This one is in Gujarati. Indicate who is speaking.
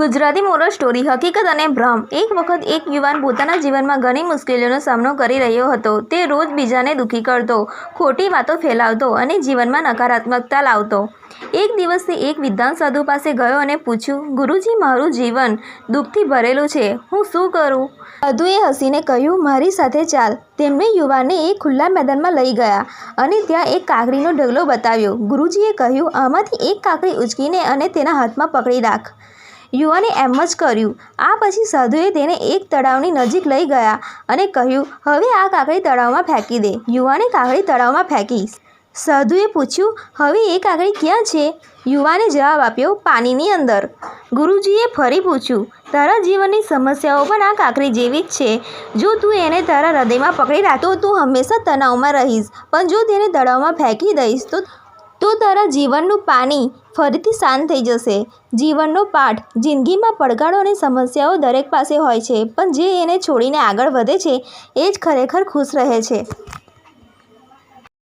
Speaker 1: ગુજરાતી મોરલ સ્ટોરી હકીકત અને ભ્રમ. એક વખત એક યુવાન પોતાના જીવનમાં ઘણી મુશ્કેલીઓનો સામનો કરી રહ્યો હતો. તે રોજ બીજાને દુઃખી કરતો, ખોટી વાતો ફેલાવતો અને જીવનમાં નકારાત્મકતા લાવતો. એક દિવસ એક વિદ્વાન સાધુ પાસે ગયો અને પૂછ્યું, ગુરુજી, મારું જીવન દુઃખથી ભરેલું છે. હું શું કરું? સાધુએ હસીને કહ્યું, મારી સાથે ચાલ. તેમણે યુવાનને એક ખુલ્લા મેદાનમાં લઈ ગયા અને ત્યાં એક કાકડીનો ઢગલો બતાવ્યો. ગુરુજીએ કહ્યું, આમાંથી એક કાકડી ઉચકીને અને તેના હાથમાં પકડી રાખ. યુવાને એમ જ કર્યું. આ પછી સાધુએ તેને એક તળાવની નજીક લઈ ગયા અને કહ્યું, હવે આ કાકડી તળાવમાં ફેંકી દે. યુવાને કાકડી તળાવમાં ફેંકી સાધુએ પૂછ્યું, હવે એ કાકડી ક્યાં છે? યુવાને જવાબ આપ્યો, પાણીની અંદર. ગુરુજીએ ફરી પૂછ્યું, તારા જીવનની સમસ્યાઓ પણ આ કાકડી જેવી જ છે. જો તું એને તારા હૃદયમાં પકડી રાખ તો તું હંમેશા તણાવમાં રહીશ. પણ જો તેને તળાવમાં ફેંકી દઈશ તો તો તારા જીવનનું પાણી ફરીથી શાંત થઈ જશે. જીવનનો પાઠ જિંદગીમાં પડકારો અને સમસ્યાઓ દરેક પાસે હોય છે, પણ જે એને છોડીને આગળ વધે છે, એ જ ખરેખર ખુશ રહે છે.